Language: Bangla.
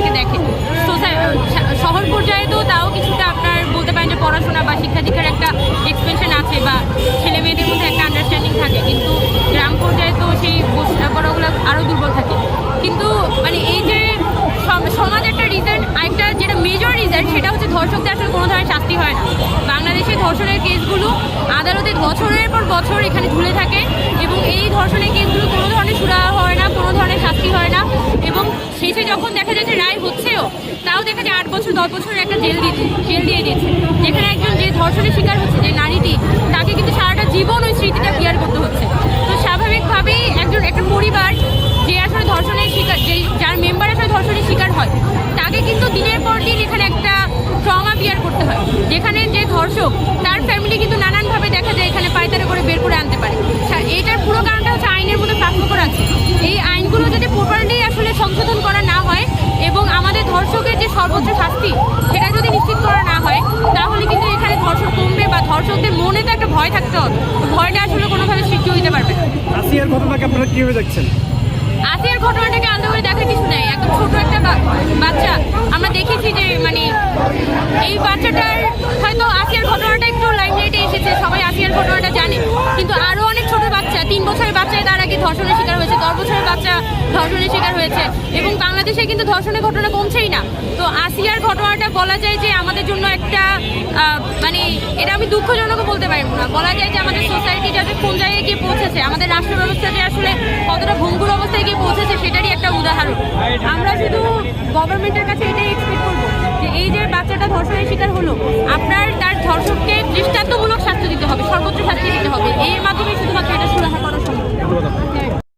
আপনাকে দেখে। শহর পর্যায়ে তো তাও কিছুটা আপনার বলতে পারেন যে পড়াশোনা বা শিক্ষা দীক্ষার একটা এক্সপেনশন আছে বা ছেলে মেয়েদের মধ্যে একটা আন্ডারস্ট্যান্ডিং থাকে। কিন্তু গ্রাম পর্যায়ে তো সেই পড়াগুলো আরও দুর্বল থাকে। কিন্তু মানে এই যে সমাজ একটা রিজাল্ট একটা যেটা মেজর রিজাল্ট সেটা হচ্ছে ধর্ষকদের আসলে কোনো ধরনের শাস্তি হয় না। বাংলাদেশে ধর্ষণের কেসগুলো আদালতে বছরের পর বছর এখানে ঝুলে থাকে এবং এই ধর্ষণের কেসগুলো কোনো ধরনের সুরা হয় না, কোনো ধরনের আট বছর দশ বছরের একটা জেল দিয়েছে জেল দিয়ে দিয়েছে। যেখানে একজন যে ধর্ষণের তো একটা ভয় থাকতে। ভয়টা আসলে কোনোভাবে সৃষ্টি হইতে পারবে আসিয়ার ঘটনাকে আপনারা কীভাবে দেখছেন? আসিয়ার ঘটনাটাকে আলাদা করে দেখার কিছু নেই। একদম ছোট একটা বাচ্চা। আমরা দেখেছি যে মানে এই বাচ্চাটার হয়তো আসিয়ার ঘটনাটা একটু লাইমলাইটে এসেছে সবাই আসিয়ার ঘটনাটা জানে। কিন্তু আরও অনেক ছোট বাচ্চা তিন বছরের বাচ্চায় তার আগে ধর্ষণের শিকার হয়েছে দশ বছরের বাচ্চা ধর্ষণের শিকার হয়েছে। এবং বাংলাদেশে কিন্তু ধর্ষণের ঘটনা কমছেই না। তো আসিয়ার ঘটনাটা বলা যায় যে আমাদের জন্য একটা মানে এটা আমি দুঃখজনকও বলতে পারব না। বলা যায় যে আমাদের সোসাইটিটা যে কোন জায়গায় গিয়ে পৌঁছেছে, আমাদের রাষ্ট্র ব্যবস্থা যে আসলে কতটা ভঙ্গুর অবস্থায় গিয়ে পৌঁছেছে সেটারই একটা উদাহরণ। আমরা শুধু গভর্নমেন্টের কাছে এটাই এক্সপেক্ট করব, যে এই যে বাচ্চাটা ধর্ষণের শিকার হলো, আপনার তার ধর্ষককে দৃষ্টান্তমূলক শাস্তি দিতে হবে, সর্বোচ্চ শাস্তি দিতে হবে। এর মাধ্যমে শুধুমাত্র